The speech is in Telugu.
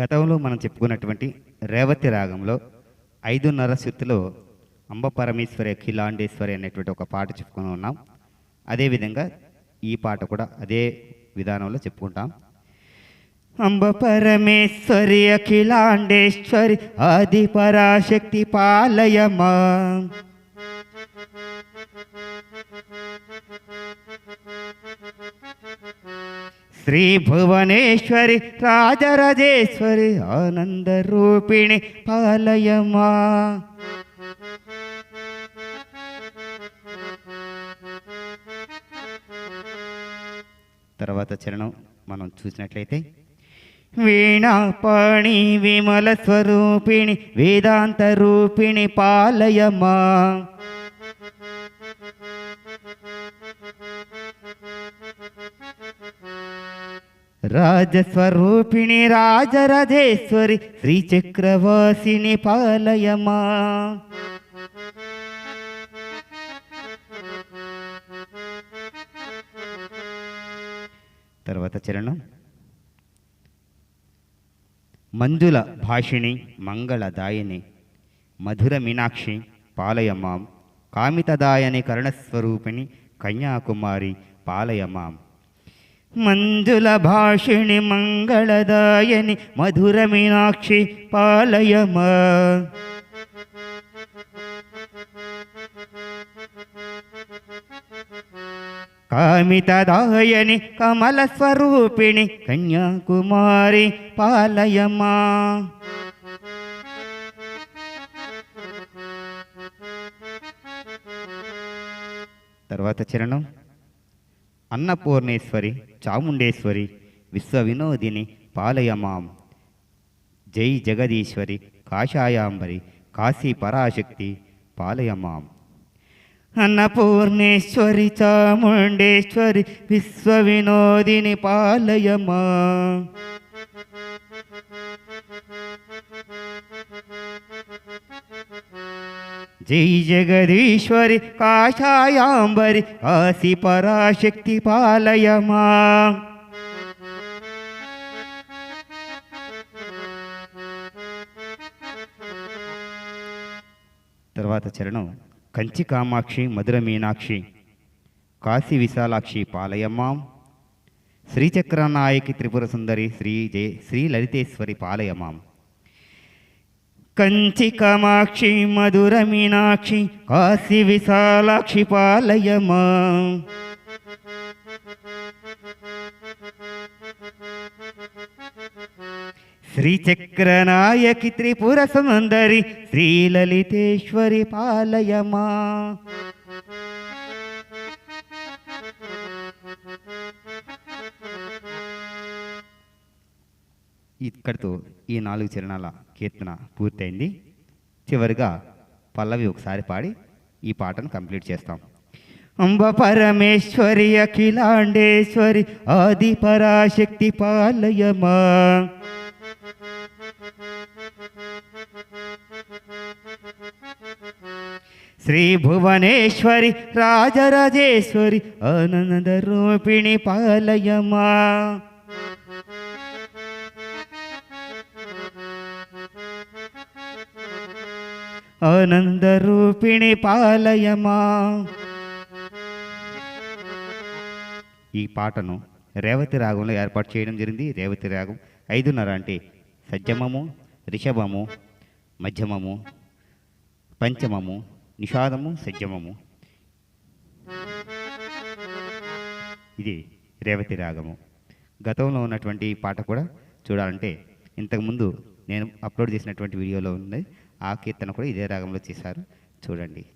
గతంలో మనం చెప్పుకున్నటువంటి రేవతి రాగంలో ఐదున్నర శృతిలో అంబ పరమేశ్వరి అఖిలాండేశ్వరి అనేటువంటి ఒక పాట చెప్పుకుని ఉన్నాం. అదేవిధంగా ఈ పాట కూడా అదే విధానంలో చెప్పుకుంటాం. అంబ పరమేశ్వరి అఖిలాండేశ్వరి ఆది పరాశక్తి పాలయమా. శ్రీ భువనేశ్వరి రాజరాజేశ్వరి ఆనంద రూపిణి పాలయమా తర్వాత చరణం మనం చూసినట్లయితే వీణాపాణి విమల స్వరూపిణి వేదాంత రూపిణి పాలయమా రాజస్వరూపిణి రాజరాజేశ్వరి శ్రీచక్రవాసిని పాలయమా. తర్వాత చరణం. మంజుల భాషిణి మంగళదాయిని మధుర మీనాక్షి పాలయమాం. కామితదాయని కరుణస్వరూపిణి కన్యాకుమారి పాలయమాం. మంజుల భాషిణి మంగళదాయని మధుర మీనాక్షి పాలయమా. కామితదాయని కమల స్వరూపిణి కన్యాకుమారి పాలయమా. తర్వాత చరణం. అన్నపూర్ణేశ్వరి చాముండేశ్వరి విశ్వవినోదిని పాలయమాం. జై జగదీశ్వరి కాషాయాంబరి కాశీ పరాశక్తి పాలయమాం. అన్నపూర్ణేశ్వరి చాముండేశ్వరి విశ్వవినోదిని పాలయమా. జై జగదీశ్వరి కాషాయాంబరి కాశీ పరాశక్తి పాలయమా. తర్వాత చరణం కంచి కామాక్షి మధుర మీనాక్షి కాశీ విశాలాక్షి పాలయమాం శ్రీచక్రనాయకి త్రిపుర సుందరి శ్రీ జయ శ్రీ లలితేశ్వరి పాలయమాం కంచి కామాక్షి మధుర మీనాక్షి కాశీ విశాలాక్షి పాలయమా. శ్రీచక్రనాయకి త్రిపుర సుందరి శ్రీలలితేశ్వరి పాలయమా. ఇక్కడితో ఈ నాలుగు చరణాల కీర్తన పూర్తయింది. చివరిగా పల్లవి ఒకసారి పాడి ఈ పాటను కంప్లీట్ చేస్తాం. అంబ పరమేశ్వరి అఖిలాండేశ్వరి ఆది పరాశక్తి పాలయమా. శ్రీ భువనేశ్వరి రాజరాజేశ్వరి ఆనంద రూపిణి పాలయమా. ఆనంద రూపిణి పాలయమా. ఈ పాటను రేవతి రాగంలో ఏర్పాటు చేయడం జరిగింది. రేవతి రాగం ఐదున్నర అంటే సజ్జమము రిషభము మధ్యమము పంచమము నిషాదము సజ్జమము. ఇది రేవతి రాగము. గతంలో ఉన్నటువంటి పాట కూడా చూడాలంటే ఇంతకుముందు నేను అప్లోడ్ చేసినటువంటి వీడియోలో ఉంది. ఆ కీర్తన కూడా ఇదే రాగంలో చేశారు. చూడండి.